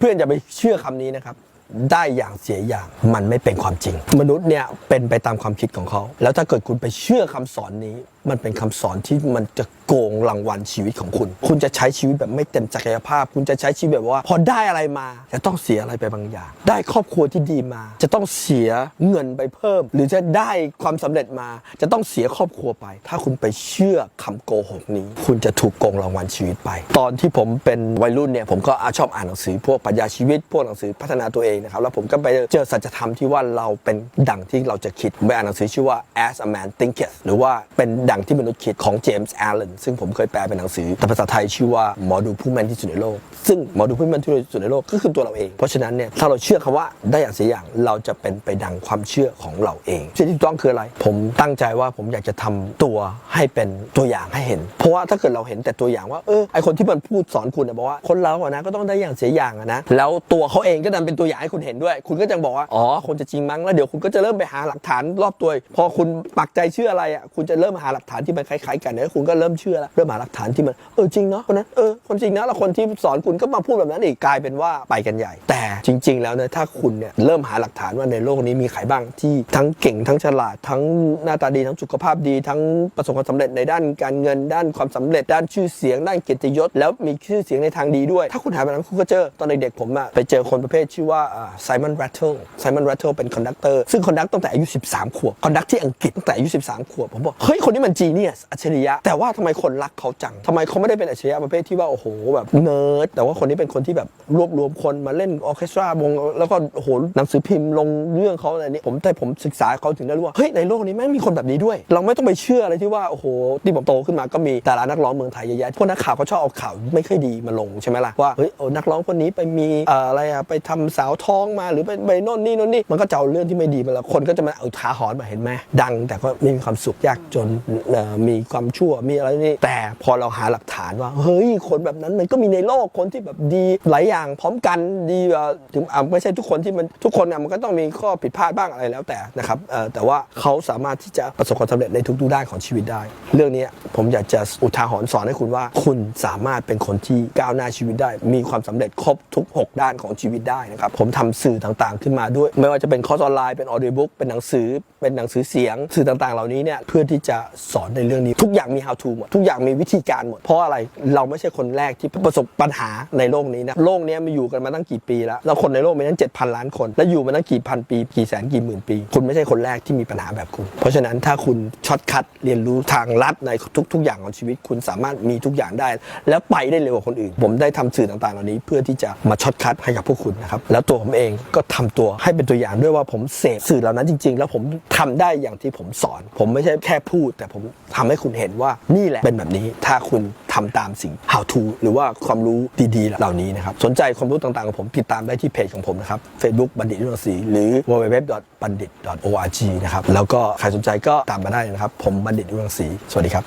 เพื่อนจะไปเชื่อคำนี้นะครับ ได้อย่างเสียอย่างมันไม่เป็นความจริง มนุษย์เนี่ยเป็นไปตามความคิดของเขา แล้วถ้าเกิดคุณไปเชื่อคำสอนนี้ มันเป็นคำสอนที่มันจะโกงรางวัลชีวิตของคุณ คุณจะใช้ชีวิตแบบไม่เต็มศักยภาพ คุณจะใช้ชีวิตแบบว่า พอได้อะไรมาจะต้องเสียอะไรไปบางอย่าง ได้ครอบครัวที่ดีมา จะต้องเสียเงินไปเพิ่ม หรือจะได้ความสำเร็จมา จะต้องเสียครอบครัวไป ถ้าคุณไปเชื่อคำโกหกนี้ คุณจะถูกโกงรางวัลชีวิตไป ตอนที่ผมเป็นวัยรุ่นเนี่ยผมก็ชอบอ่านหนังสือพวกปรัชญาชีวิตพวกหนังสือพัฒนาตัวเองนะครับแล้วผมก็ไปเจอสัจธรรมที่ว่าเราเป็นดั่งที่เราจะคิดผมไปอ่านหนังสือชื่อว่า as a man thinketh หรือว่าเป็นดังที่มนุษย์คิดของเจมส์แอลเลนซึ่งผมเคยแปลเป็นหนังสือแต่ภาษาไทยชื่อว่าหมอดูผู้แม่นที่สุดในโลก ซึ่งหมอดูผู้แม่นที่สุดในโลกก็คือตัวเราเอง เพราะฉะนั้นเนี่ยถ้าเราเชื่อคำว่าได้อย่างเสียอย่างเราจะเป็นไปดังความเชื่อของเราเองสิ่งที่ต้องคืออะไร ผมตั้งใจว่าผมอยากจะทำตัวให้เป็นตัวอย่างให้เห็น เพราะว่าถ้าเกิดเราเห็นแต่ตัวอย่างว่าเออไอคนที่มันพูดสอนคุณนะบอกว่าคนเราอะนะก็ต้องได้อย่างเสียอย่างอะนะแล้วตัวเขาเองก็ดันเป็นตัวอย่างให้คุณเห็นด้วย คุณก็จะบอกว่าอ๋อคนจะจริงมั้งแล้วเดี๋ยวคุณก็จะเริ่มไปหาหลักฐานรอบตัวพอคุณปักใจเชื่ออะไรอะคุณจะเริ่มหาหลักฐานที่มันคล้ายๆกันแล้วคุณก็เริ่มเชื่อแล้วเริ่มหาหลักฐานที่มันเออจริงเนาะคนนั้นเออคนจริงนะแล้วคนที่สอนคุณก็มาพูดแบบนั้นอีกกลายเป็นว่าไปกันใหญ่ แต่จริง ๆ แล้วเนี่ยถ้าคุณเนี่ยเริ่มหาหลักฐานว่าในโลกนี้มีใครบ้างที่ทั้งเก่งทั้งฉลาด ทั้งหน้าตาดีทั้งสุขภาพดี ทั้งประสบความสำเร็จในด้านการเงินด้านความสำเร็จ ด้านชื่อเสียงด้านเกียรติยศ แล้วมีชื่อเสียงในทางดีด้วย ถ้าคุณหาแบบนั้นคุณก็เจอตอนเด็กๆผมอะไปเจอคนประเภทชื่อว่าไซมอนแรตเทิลไซมอนแรตเทิลเป็นคอนดักเตอร์ซึ่งคอนดักตั้งแต่อายุ 13 ขวบคอนดักที่อังกฤษตั้งแต่อายุ 13 ขวบผมบอกเฮ้ยคนนี้มันจีเนียสอัจฉริยะ แต่ว่าทำไมคนรักเขาจังทำไมเขาไม่ได้เป็นอัจฉริยะประเภทที่ว่าโอ้โหแบบเนิร์ดแต่ว่าคนนี้เป็นคนที่แบบรวบรวมคนมาเล่นออเคสตราวงแล้วก็โอ้โหหนังสือพิมพ์ลงเรื่องเขาอะไรนี้ผมแต่ผมศึกษาเขาถึงได้รู้ว่าเฮ้ยในโลกนี้แม่งมีคนแบบนี้ด้วย เราไม่ต้องไปเชื่ออะไรที่ว่าโอ้โหที่ผมโตขึ้นมาก็มีดารานักร้องเมืองไทยเยอะแยะพวกนักข่าวเขาชอบเอาข่าวไม่ค่อยดีมาลงใช่ไหมล่ะว่าเฮ้ยนักร้องคนนี้ไปมีอะไรอะไปทำสาวท้องมาหรือไปไปโน่นนี่โน่นนี่มันก็จะเอาเรื่องที่ไม่ดีมาแล้วคนก็จะมาเอาทาหอนมาเห็นไหมดัง แต่ก็ไม่มีความสุขยากจนมีความชั่วมีอะไรนี่แต่พอเราหาหลักฐานว่า เฮ้ยคนแบบนั้นมันก็มีในโลกคนที่แบบดีหลายอย่างพร้อมกันดีถึงไม่ใช่ทุกคนที่มันทุกคนมันก็ต้องมีข้อผิดพลาดบ้างอะไรแล้วแต่นะครับแต่ว่าเขาสามารถที่จะประสบความสำเร็จในทุกๆด้านของชีวิตได้ เรื่องนี้ผมอยากจะอุทาหรณ์สอนให้คุณว่า คุณสามารถเป็นคนที่ก้าวหน้าชีวิตได้ มีความสำเร็จครบทุก 6 ด้านของชีวิตได้นะครับผมทำสื่อต่างๆ ขึ้นมาด้วย ไม่ว่าจะเป็นคอร์สออนไลน์เป็นออดิบุ๊กเป็นหนังสือเป็นหนังสือเสียง สื่อต่างๆ เหล่านี้เนี่ยเพื่อที่จะสอนในเรื่องนี้ ทุกอย่างมี how to หมด ทุกอย่างมีวิธีการหมด เพราะอะไรเราไม่ใช่คนแรกที่ประสบปัญหาในโลกนี้นะโลกนี้มันอยู่กันมาตั้งกี่ปีแล้วแล้วคนในโลกมีตั้ง7,000 ล้านคน แล้วอยู่มาตั้งกี่พันปีกี่แสนกี่หมื่นปี คุณไม่ใช่คนแรกที่มีปัญหาแบบคุณ เพราะฉะนั้นถ้าคุณช็อตคัดเรียนรู้ทางลัดในทุก ๆ อย่างของชีวิต คุณสามารถมีทุกอย่างได้ แล้วไปได้เร็วกว่าคนอื่น ผมได้ทำสื่อต่างๆ เหล่านี้ เพื่อที่จะมาช็อตคัดให้กับพวกคุณนะครับแล้วตัวผมเองก็ทำตัวให้เป็นตัวอย่างด้วยว่าผมเสพสื่อเหล่านั้นจริง ๆ แล้วผมทำได้อย่างที่ผมสอน ผมไม่ใช่แค่พูดแต่ผมทำให้คุณเห็นว่านี่แหละเป็นแบบนี้ถ้าคุณทำตามสิ่ง how to หรือว่าความรู้ดีๆ เหล่านี้นะครับ สนใจความรู้ต่างๆของผมติดตามได้ที่เพจของผมนะครับ Facebook บัณฑิตยุนศรีหรือ www บัณฑิต org นะครับ แล้วก็ใครสนใจก็ตามมาได้นะครับ ผมบัณฑิตยุนศรีสวัสดีครับ